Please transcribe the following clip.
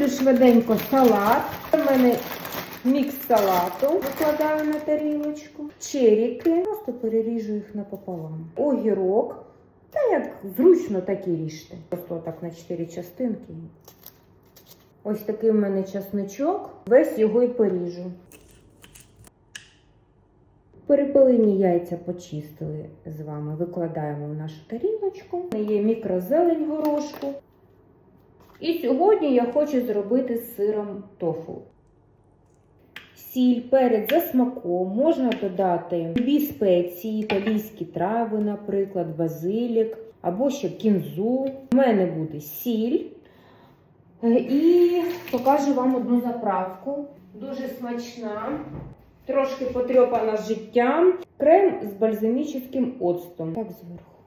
Роблю швиденько салат. У мене мікс салату. Викладаю на тарілочку. Черіки. Просто переріжу їх напополам. Огірок. Та як зручно, так і ріжте. Просто так на 4 частинки. Ось такий в мене часничок. Весь його і поріжу. Перепелині яйця почистили з вами. Викладаємо в нашу тарілочку. Є мікрозелень горошку. І сьогодні я хочу зробити з сиром тофу. Сіль, перець за смаком, можна додати любі спеції, італійські трави, наприклад, базилік або ще кінзу. У мене буде сіль. Е, І покажу вам одну заправку. Дуже смачна, трошки потрьопана життям. Крем з бальзамічним оцтом. Так зверху.